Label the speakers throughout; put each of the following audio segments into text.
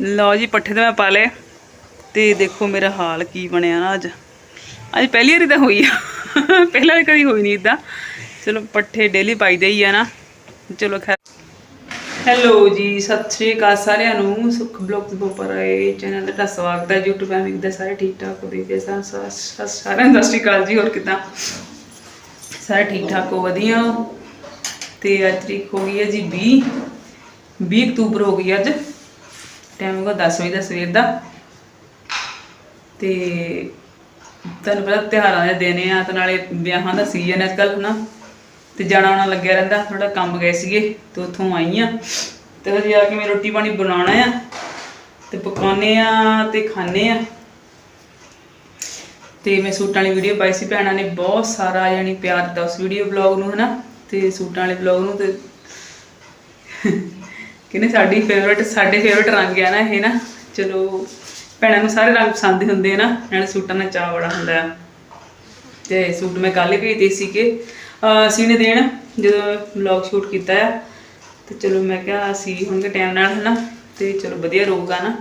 Speaker 1: ਲਓ ਜੀ, ਪੱਠੇ ਤਾਂ ਮੈਂ ਪਾ ਲਏ। ਤੇ ਦੇਖੋ ਮੇਰਾ ਹਾਲ ਕੀ ਬਣਿਆ ਨਾ ਅੱਜ। ਅੱਜ ਪਹਿਲੀ ਵਾਰੀ ਤਾਂ ਹੋਈ ਆ। ਪਹਿਲਾਂ ਕਦੀ ਹੋਈ ਨਹੀਂ ਇਦਾਂ ਚਲੋ, ਪੱਠੇ ਡੇਲੀ ਪਾਈਦੇ ਹੀ ਆ ਨਾ। ਚਲੋ, ਖੈਰ। ਹੈਲੋ ਜੀ, ਸਤਿ ਸ਼੍ਰੀ ਅਕਾਲ ਸਾਰਿਆਂ ਨੂੰ। ਸੁਖ ਬਲੌਗਸ ਉੱਪਰ ਆਏ। ਚੈਨਲ ਦਾ ਤੁਹਾਡਾ ਸਵਾਗਤ ਹੈ। YouTube ਫੈਮਿਲੀ ਦੇ ਸਾਰੇ ਠੀਕ ਠਾਕ ਹੋ? ਦੇ ਸਾਂ ਸਾਰਿਆਂ ਨੂੰ ਸਤਿ ਸ਼੍ਰੀ ਅਕਾਲ ਜੀ। ਹੋਰ ਕਿਦਾਂ? ਸਾਰੇ ਠੀਕ ਠਾਕ ਹੋ? ਵਧੀਆ। ਹੋ ਤੇ ਅੱਜ ਤਰੀਕ ਹੋ ਗਈ ਹੈ ਜੀ 20 20 ਅਕਤੂਬਰ ਹੋ ਗਈ ਅੱਜ। ਟਾਈਮ ਹੋਗਾ 10 ਵਜੇ ਦਾ ਸਵੇਰ ਦਾ। ਤੇ ਤੁਹਾਨੂੰ ਪਤਾ ਤਿਉਹਾਰਾਂ ਦੇ ਦਿਨ ਆ ਤੇ ਨਾਲੇ ਵਿਆਹਾਂ ਦਾ ਸੀਜ਼ਨ ਅੱਜ ਕੱਲ੍ਹ ਹਨਾ। ਤੇ ਜਾਣਾ ਆਉਣਾ ਲੱਗਿਆ ਰਹਿੰਦਾ ਥੋੜਾ ਕੰਮ ਗਏ ਸੀਗੇ ਤੇ ਉੱਥੋਂ ਆਈ ਆ ਤੇ ਹਜੇ ਆ ਕੇ ਮੈਂ ਰੋਟੀ ਪਾਣੀ ਬਣਾਉਣਾ ਆ ਤੇ ਪਕਾਉਣੇ ਆ ਤੇ ਖਾਣੇ ਆ। ਤੇ ਮੈਂ ਸੂਟਾਂ ਵਾਲੀ ਵੀਡੀਓ ਪਾਈ ਸੀ, ਭੈਣਾਂ ਨੇ ਬਹੁਤ ਸਾਰਾ ਯਾਨੀ ਪਿਆਰ ਦਿੱਤਾ ਉਸ ਵੀਡੀਓ ਬਲੌਗ ਨੂੰ, ਹਨਾ। ਤੇ ਸੂਟਾਂ ਵਾਲੇ ਬਲੌਗ ਨੂੰ ਤੇ ਕਿਨੇ ਸਾਡੀ ਫੇਵਰਟ ਸਾਡੇ ਫੇਵਰਟ ਰੰਗ ਆ ਨਾ ਇਹ ਨਾ। ਚਲੋ, ਭੈਣਾਂ ਨੂੰ ਸਾਰੇ ਰੰਗ ਪਸੰਦ ਹੀ ਹੁੰਦੇ ਨਾ, ਨਾਲੇ ਸੂਟਾਂ ਦਾ ਚਾਅ ਬੜਾ ਹੁੰਦਾ ਤੇ ਸੂਟ ਮੈਂ ਕੱਲ੍ਹ ਹੀ ਭੇਜਦੇ ਸੀ ਕਿ ਸੀਨੇ ਦੇਣ, ਜਦੋਂ ਵਲੌਗ ਸ਼ੂਟ ਕੀਤਾ ਆ। ਤੇ ਚਲੋ ਮੈਂ ਕਿਹਾ ਸੀ ਹੋਣਗੇ ਟਾਈਮ ਨਾਲ ਹਨਾ, ਤੇ ਚਲੋ ਵਧੀਆ ਰਹੂਗਾ ਨਾ।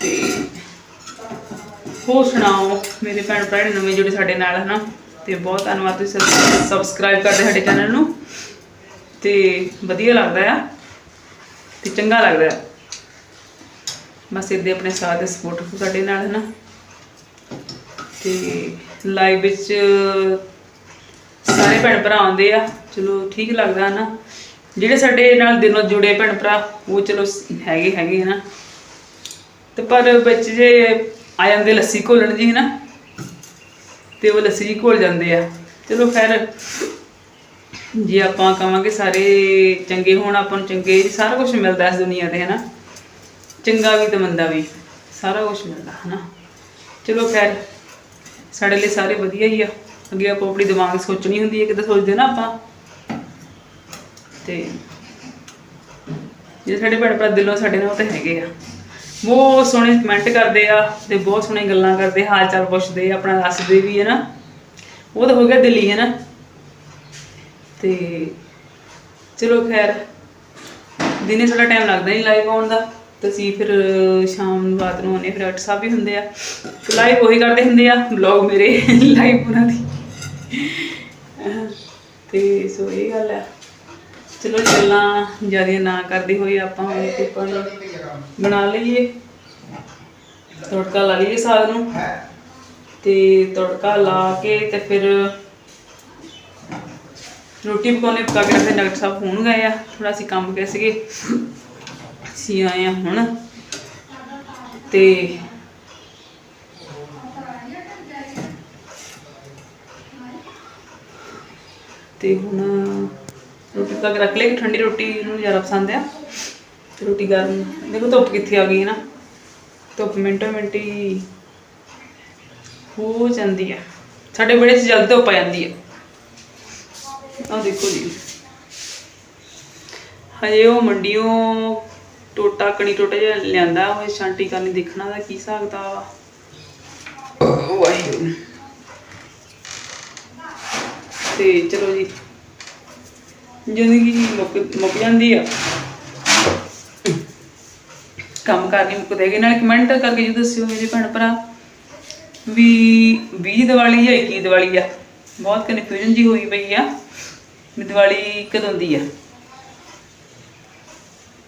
Speaker 1: ਤੇ ਹੋਰ ਸੁਣਾਓ, ਮੇਰੇ ਭੈਣ ਭਰਾ ਨਵੇਂ ਜੁੜੇ ਸਾਡੇ ਨਾਲ ਹਨਾ, ਤੇ ਬਹੁਤ ਧੰਨਵਾਦ ਤੁਸੀਂ ਸਬਸਕ੍ਰਾਈਬ ਕਰਦੇ ਸਾਡੇ ਚੈਨਲ ਨੂੰ। ਤੇ ਵਧੀਆ ਲੱਗਦਾ ਆ ਤੇ ਚੰਗਾ ਲੱਗਦਾ ਆ। ਬਸ ਇਹਦੇ ਆਪਣੇ ਸਾਥ ਦੇ ਸਪੋਰਟ ਰੱਖੋ ਸਾਡੇ ਨਾਲ, ਹਨਾ? ਤੇ ਲਾਈਵ ਵਿੱਚ ਸਾਰੇ ਭੈਣ ਭਰਾ ਆਉਂਦੇ ਆ। ਚਲੋ ਠੀਕ ਲੱਗਦਾ ਨਾ ਜਿਹੜੇ ਸਾਡੇ ਨਾਲ ਦਿਨੋਂ ਜੁੜੇ ਭੈਣ ਭਰਾ, ਉਹ ਚਲੋ ਹੈਗੇ ਹੈਗੇ, ਹਨਾ? ਤੇ ਪਰ ਵਿੱਚ ਜੇ ਆ ਜਾਂਦੇ ਲੱਸੀ ਘੋਲਣ ਜੀ, ਹਨਾ? ਤੇ ਉਹ ਲੱਸੀ ਜੀ ਘੋਲ ਜਾਂਦੇ ਆ। ਚਲੋ ਖੈਰ ਜੇ ਆਪਾਂ ਕਵਾਂਗੇ ਸਾਰੇ ਚੰਗੇ ਹੋਣ, ਆਪਾਂ ਨੂੰ ਚੰਗੇ ਸਾਰਾ ਕੁਝ ਮਿਲਦਾ ਇਸ ਦੁਨੀਆ ਤੇ, ਹੈਨਾ? ਚੰਗਾ ਵੀ ਤੇ ਮੰਦਾ ਵੀ, ਸਾਰਾ ਕੁਝ ਮਿਲਦਾ, ਹੈਨਾ? ਚਲੋ ਖੈਰ, ਸਾਡੇ ਲਈ ਸਾਰੇ ਵਧੀਆ ਹੀ ਆ। ਅੱਗੇ ਆਪਾਂ ਆਪਣੀ ਦਿਮਾਗ ਸੋਚਣੀ ਹੁੰਦੀ ਹੈ ਕਿਦਾਂ ਸੋਚਦੇ ਨਾ ਆਪਾਂ। ਤੇ ਜਿਹੜੇ ਸਾਡੇ ਭੈਣ ਭਰਾ ਦਿਲੋਂ ਸਾਡੇ ਨਾਲ ਉਹ ਤਾਂ ਹੈਗੇ ਆ। ਬਹੁਤ ਸੋਹਣੇ ਕਮੈਂਟ ਕਰਦੇ ਆ ਤੇ ਬਹੁਤ ਸੋਹਣੇ ਗੱਲਾਂ ਕਰਦੇ, ਹਾਲ ਚਾਲ ਪੁੱਛਦੇ ਆਪਣਾ ਦੱਸਦੇ ਵੀ ਹੈ ਨਾ। ਉਹ ਤਾਂ ਹੋ ਗਿਆ ਦਿੱਲੀ ਹੈ ਨਾ ਤੇ ਚਲੋ ਖੈਰ, ਦਿਨੇ ਸਾਡਾ ਟਾਈਮ ਲੱਗਦਾ ਨਹੀਂ ਲਾਈਵ ਆਉਣ ਦਾ, ਤੇ ਅਸੀਂ ਫਿਰ ਸ਼ਾਮ ਨੂੰ, ਰਾਤ ਨੂੰ ਆਉਂਦੇ ਫਿਰ ਅੱਠ ਸਾਹਿਬ ਵੀ ਹੁੰਦੇ ਆ। ਲਾਈਵ ਉਹੀ ਕਰਦੇ ਹੁੰਦੇ ਆ ਵਲੌਗ ਮੇਰੇ ਲਾਈਵ ਉਹਨਾਂ ਦੀ। ਤੇ ਸੋ ਇਹ ਗੱਲ ਆ। ਚਲੋ ਗੱਲਾਂ ਜ਼ਿਆਦਾ ਨਾ ਕਰਦੇ ਹੋਏ ਆਪਾਂ ਹੁਣ ਕੁੱਕਰ ਬਣਾ ਲਈਏ। ਤੜਕਾ ਲਾ ਲਈਏ ਸਾਗ ਨੂੰ। ਤੇ ਤੜਕਾ ਲਾ ਕੇ ਤੇ ਫਿਰ ਰੋਟੀ ਪਕਾਉਣੇ ਪਕਾ ਕੇ ਫਿਰ ਨਗਰ ਸਾਹਿਬ ਹੋਣ ਗਏ ਆ। ਥੋੜਾ ਅਸੀਂ ਕੰਮ ਗਏ ਸੀਗੇ। ਅਸੀਂ ਆਏ ਆ ਹੁਣ। ਤੇ ਤੇ ਹੁਣ ਰੋਟੀ ਪਕਾ ਕੇ ਰੱਖ ਲਈ, ਠੰਡੀ ਰੋਟੀ ਨੂੰ ਜ਼ਿਆਦਾ ਪਸੰਦ ਆ। ਤੇ ਰੋਟੀ ਗਰਮ, ਦੇਖੋ ਧੁੱਪ ਕਿੱਥੇ ਆ ਗਈ ਹੈ ਨਾ। ਧੁੱਪ ਮਿੰਟੋ ਮਿੰਟੀ ਹੋ ਜਾਂਦੀ ਆ। ਸਾਡੇ ਬੜੇ ਚ ਜਲਦੀ ਧੁੱਪ ਆ ਜਾਂਦੀ ਆ। ਆਹ ਦੇਖੋ ਜੀ। ਹਜੇ ਉਹ ਮੰਡੀੋਂ ਟੋਟਾ ਕਣੀ ਟੋਟਾ ਜਿਹਾ ਲਿਆਂਦਾ ਉਹ ਛਾਂਟੀ ਕਰਨੀ ਦੇਖਣਾ ਦਾ ਕੀ ਹਿਸਾਬ ਦਾ ਵਾਹਿਗੁਰੂ। ਤੇ ਚਲੋ ਜੀ ਜ਼ਿੰਦਗੀ ਮੁੱਕ ਮੁੱਕ ਜਾਂਦੀ ਆ। ਕੰਮ ਕਰਨੀ ਮੁੱਕਦੇ ਹੈਗੇ। ਨਾਲ ਕਮੈਂਟ ਕਰਕੇ ਜੀ ਦੱਸਿਓ ਮੇਰੇ ਭੈਣ ਭਰਾ ਵੀ 20 ਦੀਵਾਲੀ ਜਾਂ 21 ਦੀਵਾਲੀ ਆ। ਬਹੁਤ ਕਨਫਿਊਜ਼ਨ ਜੀ ਹੋਈ ਪਈ ਆ। ਵੀ ਦੀਵਾਲੀ ਕਦੋਂ ਦੀ ਆ?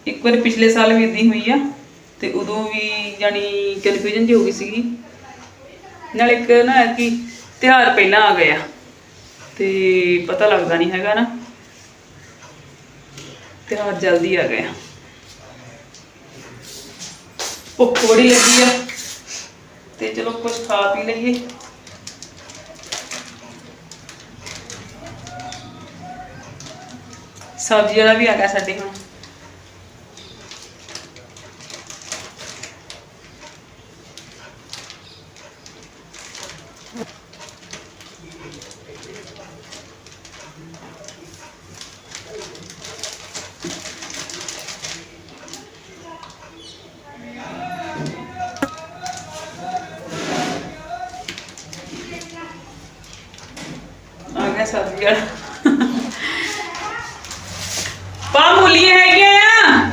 Speaker 1: ਇੱਕ ਵਾਰ ਪਿਛਲੇ ਸਾਲ ਵੀ ਇਦਾਂ ਹੋਈ ਆ, ਤੇ ਉਦੋਂ ਵੀ ਜਾਨੀ ਕਨਫਿਊਜ਼ਨ ਜੀ ਹੋ ਗਈ ਸੀਗੀ। ਨਾਲ ਇੱਕ ਨਾ ਕਿ ਤਿਉਹਾਰ ਪਹਿਲਾਂ ਆ ਗਿਆ, ਤੇ ਪਤਾ ਲੱਗਦਾ ਨਹੀਂ ਹੈਗਾ ਨਾ। ਤਿਉਹਾਰ ਜਲਦੀ ਆ ਗਿਆ। ਭੁੱਖ ਬੜੀ ਲੱਗੀ ਆ, ਤੇ ਚਲੋ ਕੁਝ ਖਾ ਪੀ ਲਈਏ। ਸਬਜ਼ੀ ਵਾਲਾ ਵੀ ਆ ਗਿਆ ਸਾਡੇ ਹੁਣ ਆ ਗਿਆ ਸਬਜ਼ੀ ਵਾਲਾ ਪਾ ਮੂਲੀਆਂ ਹੈਗੀਆਂ ਆ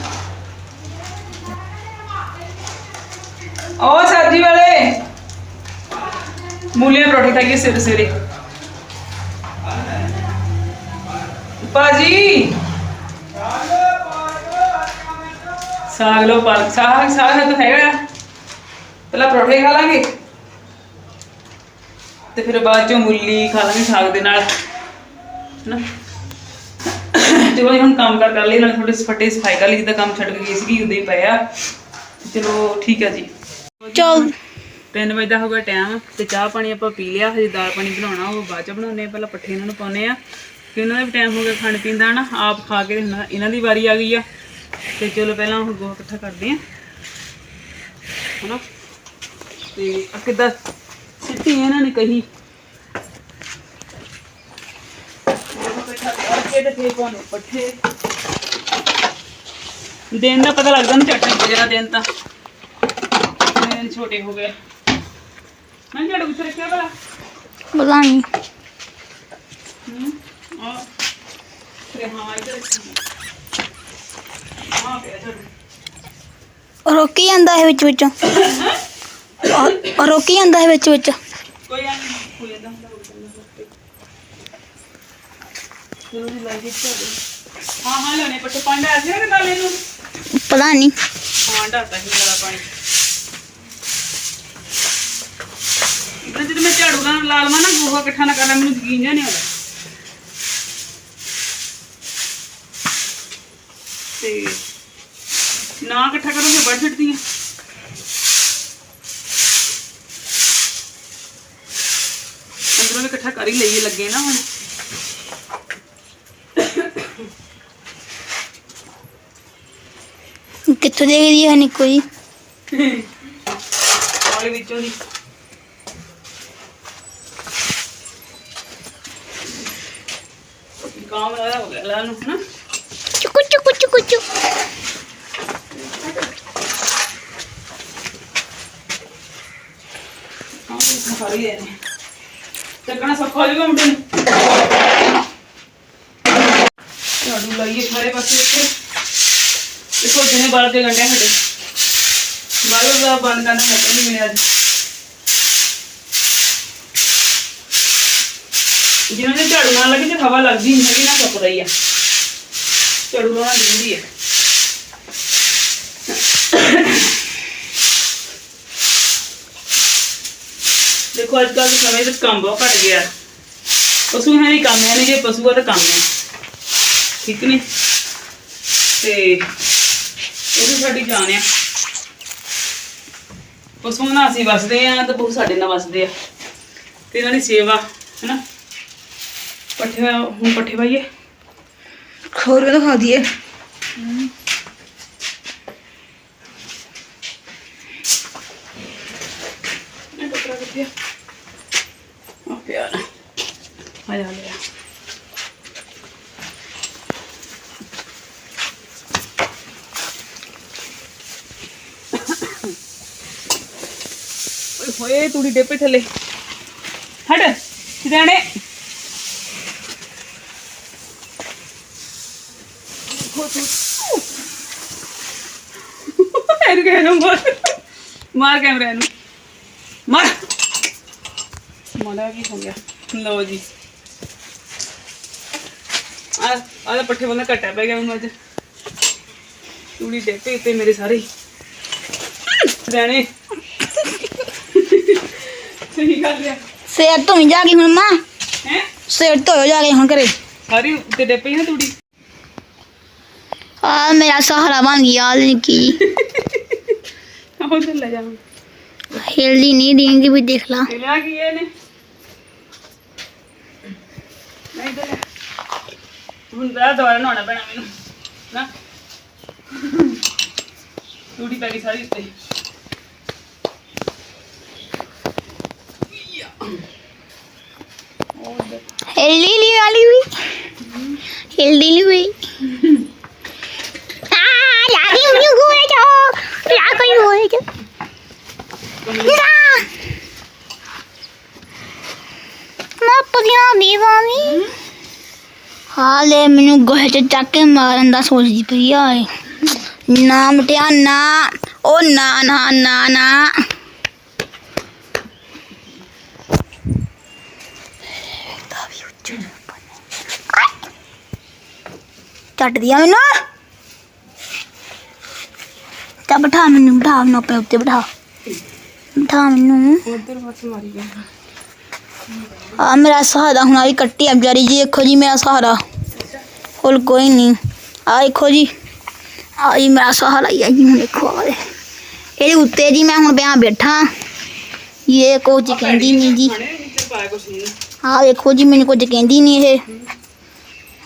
Speaker 1: ਉਹ ਸਬਜ਼ੀ ਵਾਲੇ ਮੂਲੀਆਂ ਪਰੌਂਠੇ ਖਾਈਏ ਸਵੇਰੇ ਸਵੇਰੇ ਬਾਜੀ ਸਾਗ ਲੋ ਪਾਲਕ ਸਾਗ ਸਾਗ ਤਾਂ ਹੈਗਾ ਆ। ਪਹਿਲਾਂ ਪਰੌਂਠੇ ਖਾ ਲਾਂਗੇ ਤੇ ਫਿਰ ਬਾਅਦ ਚੋਂ ਮੂਲੀ ਖਾ ਲਾਂਗੇ ਸਾਗ ਦੇ ਨਾਲ ਨਾ ਚਲੋ ਹੁਣ ਕੰਮ ਕਰ ਕਰ ਲਈ ਨਾਲ ਥੋੜੇ ਫੱਟੇ ਸਫ਼ਾਈ ਕਰ ਲਈ ਜਿੱਦਾਂ ਕੰਮ ਛੱਡ ਕੇ ਗਈ ਸੀਗੀ ਉਦੋਂ ਹੀ ਪਿਆ ਚਲੋ ਠੀਕ ਹੈ ਜੀ।
Speaker 2: ਚਲ।
Speaker 1: 3 ਵਜੇ ਦਾ ਹੋ ਗਿਆ ਟਾਈਮ ਤੇ ਚਾਹ ਪਾਣੀ ਆਪਾਂ ਪੀ ਲਿਆ ਹਜੇ ਦਾਲ ਪਾਣੀ ਬਣਾਉਣਾ ਉਹ ਬਾਅਦ ਚ ਬਣਾਉਣੇ ਆ ਪਹਿਲਾਂ ਪੱਠੇ ਇਹਨਾਂ ਨੂੰ ਪਾਉਣੇ ਆ। ਕਿ ਉਹਨਾਂ ਦਾ ਵੀ ਟਾਈਮ ਹੋ ਗਿਆ ਖਾਣ ਪੀਣ ਦਾ ਨਾ ਆਪ ਖਾ ਕੇ ਹੁਣ ਇਹਨਾਂ ਦੀ ਵਾਰੀ ਆ ਗਈ ਆ। ਤੇ ਚਲੋ ਪਹਿਲਾਂ ਹੁਣ ਗੋਹਾ ਇਕੱਠਾ ਕਰਦੇ ਆ। ਹਨਾ? ਤੇ ਆ ਕਿੱਦਾਂ? ਸਿੱਟੀ ਇਹਨਾਂ ਨੇ ਕਹੀ ਗੋਹਾ ਇਕੱਠਾ ਕਰਕੇ ਤੇ ਫੇਰ ਪਾਉਣੇ ਪੱਠੇ ਦਿਨ ਦਾ ਪਤਾ ਲੱਗਦਾ ਨਾ ਚੱਟਣ ਜਿਹੜਾ ਦਿਨ ਤਾਂ। ਕਿੰਨੇ ਦਿਨ ਛੋਟੇ ਹੋ ਗਏ। ਮੈਂ ਝਾੜੂ ਕਿੱਥੇ ਰੱਖਿਆ ਭਲਾ।
Speaker 2: ਪਤਾ ਨਹੀਂ
Speaker 1: ਹੂੰ ਆ। ਤੇ ਹਾਂ ਇੱਧਰ ਹਾਂ ਪਿਆ ਝਾੜੂ।
Speaker 2: ਰੋਕੀ ਜਾਂਦਾ ਹੈ ਵਿੱਚ ਵਿੱਚ। ਉਹ ਰੋਕੀ ਜਾਂਦਾ ਹੈ ਵਿੱਚ ਵਿੱਚ।
Speaker 1: ਕੋਈ ਗੱਲ ਨਹੀਂ ਹੋ ਜਾਂਦਾ ਹੁੰਦਾ ਹੋ ਜਾਂਦਾ ਝਾੜੂ ਹਾਂ ਹਾਂ ਲੈਣੇ ਪੱਟੇ ਪੰਡਾ ਆ ਗਿਆ ਕਿ ਨਾਲ ਇਹਨੂੰ?
Speaker 2: ਪਤਾ ਨਹੀਂ।
Speaker 1: ਹਾਂ ਡਾਤਾ ਹੀ ਵਾਲਾ ਪਾਣੀ। ਇਦਾਂ ਜਦੋਂ ਮੈਂ ਝਾੜੂ ਨਾਲ ਲਾ ਲਵਾਂ ਨਾ ਗੋਹਾ ਇਕੱਠਾ ਨਾ ਕਰਨਾ ਮੈਨੂੰ ਯਕੀਨ ਜਿਹਾ ਨਹੀਂ ਆਉਂਦਾ। ਤੇ ਨਾ ਇਕੱਠਾ ਕਰੋਗੇ ਵੱਢ ਛੱਡਦੀ ਆ ਅੰਦਰੋਂ ਵੀ ਇਕੱਠਾ ਕਰ ਹੀ ਲਈਏ ਲੱਗੇ ਨਾ ਹੁਣ।
Speaker 2: ਕਿੱਥੋਂ ਦੇਖਦੀ ਹੈ ਨਿੱਕੋ ਜੀ
Speaker 1: ਵਾਲੇ ਵਿੱਚੋਂ ਦੀ ਕੰਮ ਲਾਇਆ ਹੋ ਗਿਆ ਲਾ ਨੂੰ ਨਾ
Speaker 2: ਚੁੱਕੂ ਚੁੱਕੂ ਚੁੱਕੂ ਚੁੱਕੂ।
Speaker 1: ਹਾਂ ਇਹ ਖਾ ਲਈ ਇਹਨੇ। ਚੱਕਣਾ ਸੌਖਾ ਹੋ ਜਾਊਗਾ ਮੁੰਡੇ ਨੂੰ। ਝਾੜੂ ਲਾਈਏ ਸਾਰੇ ਪਾਸੇ ਇੱਥੇ ਦੇਖੋ ਜਿਹਨੇ ਬਾਲ ਦੇ ਗੰਡੇ ਸਾਡੇ? ਬਾਲ ਦਾ ਬੰਦ ਕਰਨਾ ਹੈ ਨਹੀਂ ਮਿਲਿਆ ਅੱਜ। ਜਿਨ੍ਹਾਂ ਦੇ ਝਾੜੂ ਨਾਲ ਲੱਗੇ ਤੇ ਹਵਾ ਲੱਗਦੀ ਨਹੀਂ ਹੈਗੀ ਨਾ ਸੁੱਕਦਾ ਹੀ ਆ। ਝਾੜੂ ਲਾਉਣਾ ਜ਼ਰੂਰੀ ਹੈ ਦੇਖੋ ਅੱਜ ਕੱਲ੍ਹ ਸਮੇਂ ਵਿੱਚ ਕੰਮ ਬਹੁਤ ਘਟ ਗਿਆ। ਪਸ਼ੂ ਹੈ ਕੰਮ ਹੈ ਨਹੀਂ ਜੇ ਪਸ਼ੂ ਆ ਤਾਂ ਕੰਮ ਹੈ ਠੀਕ ਨਹੀਂ? ਤੇ ਇਹ ਵੀ ਸਾਡੀ ਜਾਨ ਆ? ਪਸ਼ੂ ਨਾਲ ਅਸੀਂ ਵਸਦੇ ਆ ਤੇ ਪਸ਼ੂ ਸਾਡੇ ਨਾਲ ਵਸਦੇ ਆ। ਤੇ ਇਹਨਾਂ ਦੀ ਸੇਵਾ ਹੈਨਾ? ਪੱਠੇ ਹੁਣ ਪੱਠੇ ਪਾਈਏ
Speaker 2: ਖੋਰ ਕੇ ਖਾ ਦਈਏ?
Speaker 1: ਇਹ ਟੋਕਰਾ ਕਿੱਥੇ ਆ? ਆ ਪਿਆ ਨਾ। ਆ ਜਾ ਲਿਆ ਹੋਏ ਤੂੜੀ ਡੇਪੇ ਥੱਲੇ ਹਟ, ਸਿਧਾਣੇ। ਇਹਨੂੰ ਕਹਿ ਨੂੰ ਮਾਰ। ਮਾਰ ਕੈਮਰਾ ਨੂੰ। ਮਾਰ। ਮਾੜਾ ਕੀ ਹੋ ਗਿਆ? ਲਓ ਜੀ। ਆ ਆ ਪੱਠੇ ਬੰਦਾ ਘਟਾ ਪੈ ਗਿਆ ਮੈਨੂੰ ਅੱਜ। ਤੂੜੀ ਡੇਪੇ ਤੇ ਮੇਰੇ ਸਾਰੇ। ਰਹਿਣੇ ਸਹੀ ਗੱਲ ਹੈ
Speaker 2: ਸਿਰ ਧੋਈ ਜਾ ਕੇ ਹੁਣ ਮਾਂ
Speaker 1: ਹੈ
Speaker 2: ਸਿਰ ਧੋਇਓ ਜਾ ਕੇ ਹੁਣ ਘਰੇ
Speaker 1: ਸਾਰੀ ਉੱਤੇ ਡੇਪੇ ਹੀ ਨਾ ਤੂੜੀ
Speaker 2: ਆ ਮੇਰਾ ਸਹਾਰਾ ਬਣ ਗਿਆ ਨਿੱਕੀ ਜੀ
Speaker 1: ਉਹ ਤੇ ਲੈ ਜਾ
Speaker 2: ਹਿਲਦੀ ਨਹੀਂ ਦੇਂਗੀ ਵੀ ਦੇਖ ਲਾ
Speaker 1: ਤੇ ਲਿਆ ਕੀ ਇਹਨੇ ਨਹੀਂ ਤੇ ਹੁਣ ਦਾ ਦੁਬਾਰਾ ਨਹਾਉਣਾ ਪੈਣਾ ਮੈਨੂੰ ਨਾ ਤੂੜੀ ਪੈ ਗਈ ਸਾਰੀ ਉੱਤੇ
Speaker 2: ਹਿਲਦੀ ਵਾਲੀ ਵੀ ਹਿਲਦੀ ਨਹੀਂ ਵੀ ਆ ਲਾਗੀ ਮੈਨੂੰ ਗੋਏ ਜਾ ਲਾ ਕੋਈ ਹੋਏ ਜਾ ਨਾ ਨਾ ਪਗਿਆ ਦੀਵਾਨੀ ਹਾਲੇ ਮੈਨੂੰ ਗੋਹੇ ਚ ਚੱਕ ਕੇ ਮਾਰਨ ਦਾ ਸੋਚਦੀ ਪਈ ਆ ਨਾ ਮਟਿਆ ਨਾ ਉਹ ਨਾ ਨਾ ਨਾ ਨਾ ਚੱਟਦੀ ਆ ਮੈਨੂੰ। ਤਾਂ ਬਿਠਾ ਮੈਨੂੰ ਬਿਠਾ ਮੈਨੂੰ ਆਪਣੇ ਉੱਤੇ ਬਿਠਾ। ਬਿਠਾ ਮੈਨੂੰ।
Speaker 1: ਉਧਰ ਬਸ ਮਾਰੀ ਗਿਆ
Speaker 2: ਆ ਮੇਰਾ ਸਹਾਰਾ ਹੁਣ ਆਈ ਕੱਟੀ ਆ ਵਿਚਾਰੀ ਜੀ ਦੇਖੋ ਜੀ ਮੇਰਾ ਸਹਾਰਾ। ਹੋਰ ਕੋਈ ਨਹੀਂ। ਆ ਦੇਖੋ ਜੀ ਆ ਜੀ ਮੇਰਾ ਸਹਾਰਾ ਹੀ ਆ ਜੀ ਹੁਣ ਦੇਖੋ ਆ ਦੇ ਇਹਦੇ ਉੱਤੇ ਜੀ ਮੈਂ ਹੁਣ ਬਿਆਂ ਬੈਠਾ। ਇਹ ਕੁਝ ਕਹਿੰਦੀ ਨਹੀਂ ਜੀ।
Speaker 1: ਖਾਣੇ ਵਿੱਚ ਪਾਇਆ ਕੁਛ ਨਹੀਂ।
Speaker 2: ਆ ਦੇਖੋ ਜੀ ਮੈਨੂੰ ਕੁਝ ਕਹਿੰਦੀ ਨਹੀਂ ਇਹ।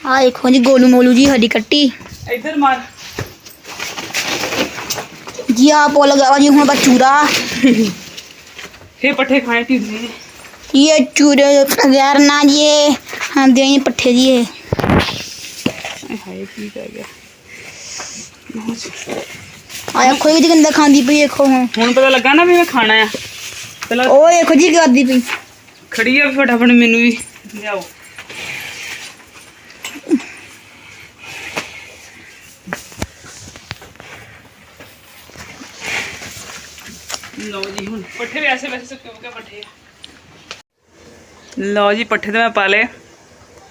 Speaker 2: ਆ ਦੇਖੋ ਜੀ ਗੋਲੂ ਮੋਲੂ ਜੀ ਸਾਡੀ ਕੱਟੀ।
Speaker 1: ਇੱਧਰ ਮਾਰ।
Speaker 2: ਜੀ ਆ ਪੁੱਲ ਗਿਆ ਵਾ ਜੀ ਹੁਣ ਬਚੂਰਾ
Speaker 1: ਫੇ ਪੱਠੇ ਖਾਣੇ ਢੀਡੀ ਨੇ।
Speaker 2: ਇਹ ਚੂਰੇ ਬਗੈਰ ਨਾ ਜੀ ਇਹ ਹਾਂ ਦੇ ਪੱਠੇ ਜੀ ਇਹ।
Speaker 1: ਆਏ ਹਾਏ ਕੀ ਕਰ ਗਿਆ।
Speaker 2: ਆ ਦੇਖੋ ਜੀ ਕਿੰਦਾ ਖਾਂਦੀ ਪਈ ਦੇਖੋ ਹੁਣ।
Speaker 1: ਹੁਣ ਪਤਾ ਲੱਗਾ ਨਾ ਵੀ ਮੈਂ ਖਾਣਾ ਆ। ਪਹਿਲਾਂ
Speaker 2: ਉਹ ਦੇਖੋ ਜੀ ਕੀ ਕਰਦੀ ਪਈ।
Speaker 1: ਖੜੀ ਆ ਫਟਾਫਟ ਮੈਨੂੰ ਵੀ ਲਿਆਓ। ਲਓ ਜੀ ਹੁਣ ਪੱਠੇ ਵੀ ਐਸੇ ਵੈਸੇ ਸੁੱਕੇ ਹੋ ਕੇ ਪੱਠੇ ਲਓ ਜੀ ਪੱਠੇ ਤੇ ਮੈਂ ਪਾ ਲਏ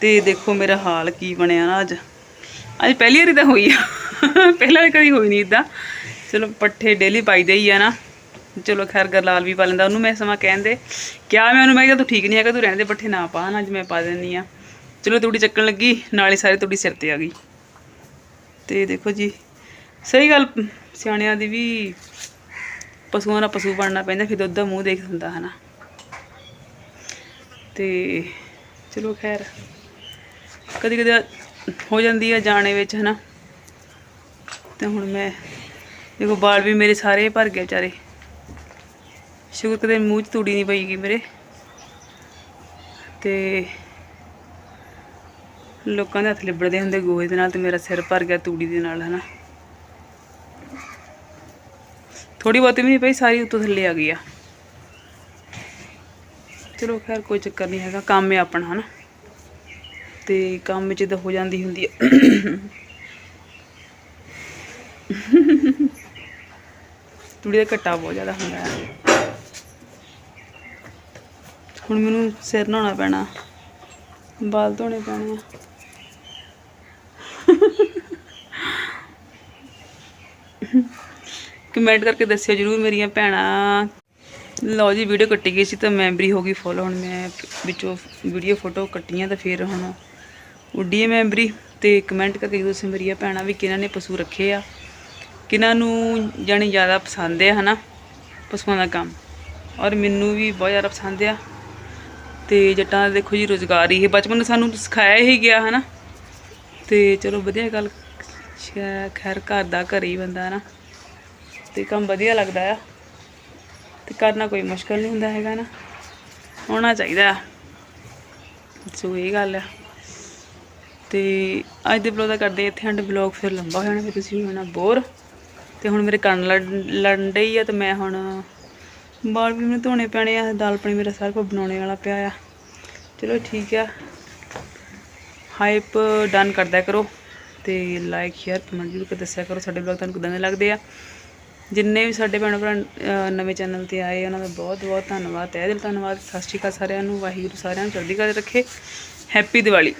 Speaker 1: ਤੇ ਦੇਖੋ ਮੇਰਾ ਹਾਲ ਕੀ ਬਣਿਆ ਨਾ ਅੱਜ। ਅੱਜ ਪਹਿਲੀ ਵਾਰੀ ਤਾਂ ਹੋਈ ਆ। ਪਹਿਲਾਂ ਕਦੀ ਹੋਈ ਨਹੀਂ ਇਦਾਂ ਚਲੋ ਪੱਠੇ ਡੇਲੀ ਪਾਈਦੇ ਹੀ ਆ ਨਾ। ਚਲੋ ਖੈਰ ਗਰਲਾਲ ਵੀ ਪਾ ਲੈਂਦਾ। ਉਹਨੂੰ ਮੈਂ ਸਮਾਂ ਕਹਿੰਦੇ ਕਿਹਾ ਮੈਂ ਉਹਨੂੰ ਮੈਂ ਕਿਹਾ ਤੂੰ ਠੀਕ ਨਹੀਂ ਹੈਗਾ ਤੂੰ ਰਹਿਣ ਦੇ ਪੱਠੇ ਨਾ ਪਾ। ਨਾ ਅੱਜ ਮੈਂ ਪਾ ਦਿੰਨੀ ਆ। ਚਲੋ ਤੂੜੀ ਚੱਕਣ ਲੱਗੀ, ਨਾਲ ਹੀ ਸਾਰੇ ਤੂੜੀ ਸਿਰ ਤੇ ਆ ਗਈ। ਤੇ ਦੇਖੋ ਜੀ, ਸਹੀ ਗੱਲ, ਸਿਆਣਿਆਂ ਦੀ ਵੀ ਪਸ਼ੂਆਂ ਦਾ ਪਸ਼ੂ ਬਣਨਾ ਪੈਂਦਾ, ਫਿਰ ਦੁੱਧ ਦਾ ਮੂੰਹ ਦੇਖ ਹੁੰਦਾ ਹਨਾ। ਤੇ ਚਲੋ ਖੈਰ ਕਦੀ ਕਦੀ ਹੋ ਜਾਂਦੀ ਆ ਜਾਣੇ ਵਿੱਚ, ਹਨਾ। ਤੇ ਹੁਣ ਮੈਂ, ਦੇਖੋ ਬਾਲ ਵੀ ਮੇਰੇ ਸਾਰੇ ਭਰ ਗਏ ਵਿਚਾਰੇ। ਸ਼ੁਕਰ ਕਦੇ ਮੂੰਹ 'ਚ ਤੂੜੀ ਨਹੀਂ ਪਈਗੀ ਮੇਰੇ। ਤੇ ਲੋਕਾਂ ਦੇ ਹੱਥ ਲਿਬੜਦੇ ਹੁੰਦੇ ਗੋਹੇ ਦੇ ਨਾਲ ਤੇ ਮੇਰਾ ਸਿਰ ਭਰ ਗਿਆ ਤੂੜੀ ਦੇ ਨਾਲ, ਹਨਾ? ਥੋੜੀ ਬਹੁਤੀ ਵੀ ਨਹੀਂ ਪਈ, ਸਾਰੀ ਉੱਤੋਂ ਥੱਲੇ ਆ ਗਈ ਆ। ਚਲੋ ਖੈਰ, ਕੋਈ ਚੱਕਰ ਨਹੀਂ ਹੈਗਾ, ਕੰਮ ਹੈ ਆਪਣਾ, ਹਨਾ? ਤੇ ਕੰਮ ਵਿੱਚ ਤਾਂ ਹੋ ਜਾਂਦੀ ਹੁੰਦੀ ਹੈ ਤੂੜੀ ਦਾ ਘੱਟਾ ਬਹੁਤ ਜ਼ਿਆਦਾ ਹੁੰਦਾ ਹੈ ਹੁਣ ਮੈਨੂੰ ਸਿਰ ਨਹਾਉਣਾ ਪੈਣਾ, ਬਾਲ ਧੋਣੇ ਪੈਣੇ ਆ। ਕਮੈਂਟ ਕਰਕੇ ਦੱਸਿਓ ਜਰੂਰ ਮੇਰੀਆਂ ਭੈਣਾਂ। ਲਓ ਜੀ ਵੀਡੀਓ ਕੱਟੀ ਗਈ ਸੀ ਤਾਂ ਮੈਮਰੀ ਹੋ ਗਈ ਫੁੱਲ ਹੁਣ ਮੈਂ ਵਿੱਚੋਂ ਵੀਡੀਓ ਫੋਟੋ ਕੱਟੀਆਂ ਤਾਂ ਫਿਰ ਹੁਣ ਉੱਡੀ ਹੈ ਮੈਮਰੀ ਤੇ ਕਮੈਂਟ ਕਰਕੇ ਦੱਸਿਓ ਮੇਰੀਆਂ ਭੈਣਾਂ ਵੀ ਕਿਹਨਾਂ ਨੇ ਪਸ਼ੂ ਰੱਖੇ ਆ, ਕਿਹਨਾਂ ਨੂੰ ਜਾਣੀ ਜ਼ਿਆਦਾ ਪਸੰਦ ਹੈ ਹਨਾ, ਪਸ਼ੂਆਂ ਦਾ ਕੰਮ। ਔਰ ਮੈਨੂੰ ਵੀ ਬਹੁਤ ਜ਼ਿਆਦਾ ਪਸੰਦ ਆ ਤੇ ਜੱਟਾਂ ਦਾ ਦੇਖੋ ਜੀ ਰੋਜ਼ਗਾਰ ਹੀ ਇਹ ਬਚਪਨ ਤੋਂ ਸਾਨੂੰ ਸਿਖਾਇਆ ਹੀ ਗਿਆ, ਹਨਾ। ਤੇ ਚਲੋ ਵਧੀਆ ਗੱਲ ਖੈਰ ਘਰ ਦਾ ਘਰ ਹੀ ਬੰਦਾ ਨਾ ਤੇ ਕੰਮ ਵਧੀਆ ਲੱਗਦਾ ਆ। ਤੇ ਕਰਨਾ ਕੋਈ ਮੁਸ਼ਕਲ ਨਹੀਂ ਹੁੰਦਾ ਹੈਗਾ ਨਾ। ਹੋਣਾ ਚਾਹੀਦਾ ਆ। ਸੋ ਇਹ ਗੱਲ ਆ। ਤੇ ਅੱਜ ਦੇ ਬਲੌਗ ਦਾ ਕਰਦੇ ਇੱਥੇ ਐਂਡ ਬਲੌਗ ਫਿਰ ਲੰਬਾ ਹੋ ਜਾਣਾ ਫਿਰ ਤੁਸੀਂ ਹੋਣਾ ਬੋਰ ਤੇ ਹੁਣ ਮੇਰੇ ਕੰਨ ਲੜ- ਲੜਨ ਡਈ ਆ ਤੇ ਮੈਂ ਹੁਣ ਬਾਲ ਵੀ ਮੈਨੂੰ ਧੋਣੇ ਪੈਣੇ ਆ, ਦਾਲ ਪਾਣੀ ਮੇਰਾ ਸਾਰਾ ਕੁਝ ਬਣਾਉਣੇ ਵਾਲਾ ਪਿਆ ਆ। ਚਲੋ ਠੀਕ ਆ। ਹਾਈਪ ਡਨ ਕਰਦਾ ਕਰੋ। ਤੇ ਲਾਈਕ ਸ਼ੇਅਰ ਕਮੈਂਟ ਜ਼ਰੂਰ ਕਰ ਦੱਸਿਆ ਕਰੋ। ਸਾਡੇ ਬਲੌਗ ਤੁਹਾਨੂੰ ਕਿਦਾਂ ਦੇ ਲੱਗਦੇ ਆ? ਜਿੰਨੇ ਵੀ ਸਾਡੇ ਭੈਣ ਭਰਾ ਨਵੇਂ ਚੈਨਲ ਤੇ ਆਏ, ਉਹਨਾਂ ਦਾ ਬਹੁਤ ਬਹੁਤ ਧੰਨਵਾਦ, ਤਹਿ ਦਿਲ ਧੰਨਵਾਦ, ਸਤਿ ਸ਼੍ਰੀ ਅਕਾਲ ਸਾਰਿਆਂ ਨੂੰ, ਵਾਹਿਗੁਰੂ ਸਾਰਿਆਂ ਨੂੰ ਚੜ੍ਹਦੀ ਕਲਾ ਰੱਖੇ, ਹੈਪੀ ਦੀਵਾਲੀ।